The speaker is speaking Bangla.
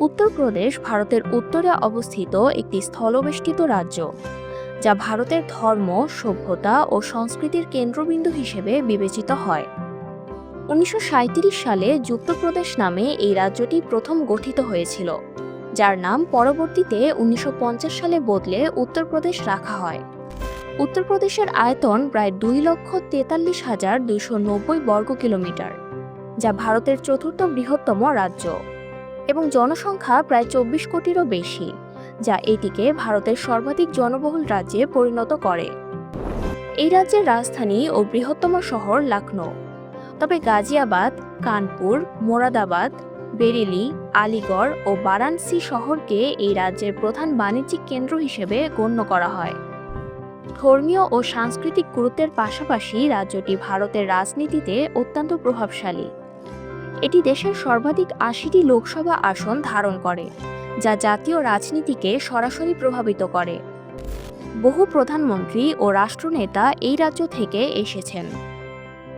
উত্তরপ্রদেশ ভারতের উত্তরে অবস্থিত একটি স্থলবেষ্টিত রাজ্য, যা ভারতের ধর্ম, সভ্যতা ও সংস্কৃতির কেন্দ্রবিন্দু হিসেবে বিবেচিত হয়। উনিশশো সাঁইত্রিশ সালে যুক্তপ্রদেশ নামে এই রাজ্যটি প্রথম গঠিত হয়েছিল, যার নাম পরবর্তীতে উনিশশো পঞ্চাশ সালে বদলে উত্তরপ্রদেশ রাখা হয়। উত্তরপ্রদেশের আয়তন প্রায় দুই লক্ষ তেতাল্লিশ হাজার দুইশো নব্বই বর্গ কিলোমিটার যা ভারতের চতুর্থ বৃহত্তম রাজ্য। এবং জনসংখ্যা প্রায় চব্বিশ কোটিরও বেশি, যা এটিকে ভারতের সর্বাধিক জনবহুল রাজ্যে পরিণত করে। এই রাজ্যের রাজধানী ও বৃহত্তম শহর লখনৌ। তবে গাজিয়াবাদ, কানপুর, মোরাদাবাদ, বেরেলি, আলিগড় ও বারাণসী শহরকে এই রাজ্যের প্রধান বাণিজ্যিক কেন্দ্র হিসেবে গণ্য করা হয়। ধর্মীয় ও সাংস্কৃতিক গুরুত্বের পাশাপাশি রাজ্যটি ভারতের রাজনীতিতে অত্যন্ত প্রভাবশালী। এটি দেশের সর্বাধিক আশিটি লোকসভা আসন ধারণ করে, যা জাতীয় রাজনীতিকে সরাসরি প্রভাবিত করে। বহু প্রধানমন্ত্রী ও রাষ্ট্রনেতা এই রাজ্য থেকে এসেছেন।